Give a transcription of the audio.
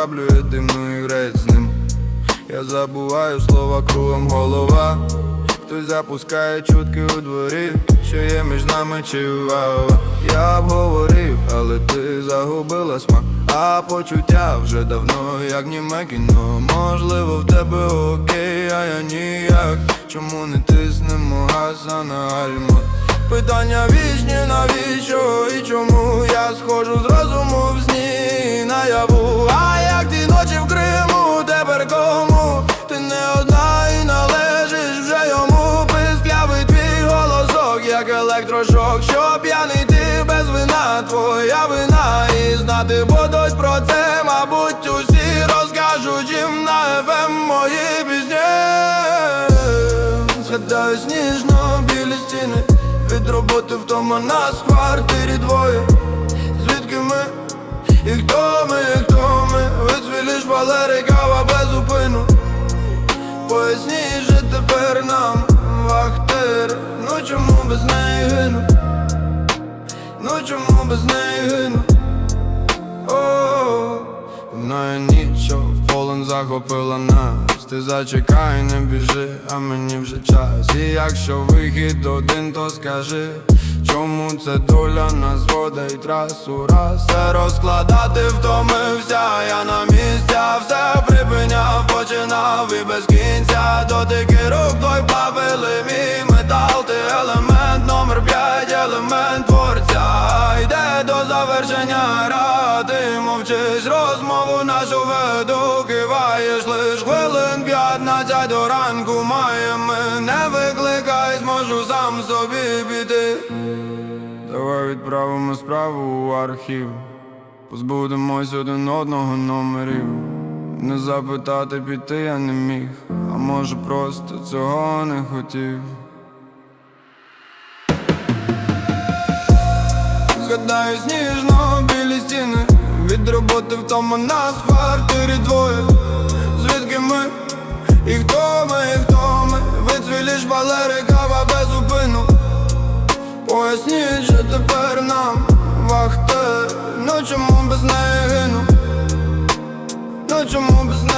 роблю єдину і грець з ним. Я забуваю слова кругом голова. Хтось запускає чутки у дворі, що є між нами чи вава Я б говорив, але ти загубила смак. А почуття вже давно, як німе кіно. Можливо, в тебе окей, а я ніяк. Чому не тиснемо гаса на гальма? Питання вічні, навіщо і як електрошок Що п'яний ти без вина, твоя вина І знати будуть про це, мабуть, усі розкажуть їм на ФМ мої пісні. Згадаю сніжно білі стіни Від роботи вдома нас в квартирі двоє. Звідки ми? І хто ми, і хто без неї гину? Мною нічого полон захопила нас. Ти зачекай, не біжи, а мені вже час. І якщо вихід один, то скажи Чому це доля нас водить раз у раз Все розкладати втомився, я на завершення гра, ти мовчиш розмову нашу веду Киваєш лиш хвилин п'ятнадцять до ранку маємо. Не викликай, зможу сам собі піти. Давай відправимо справу у архів. Позбудемось один одного номерів. Не запитати піти я не міг, а може просто цього не хотів Згадаю сніжно білі стіни Від роботи втома нас в квартирі двоє Звідки ми? І хто ми, і хто ми? Вицвілі шпалери, кава без зупину Поясніть же тепер нам вахтер Ну чому без неї гину? Ну чому без неї?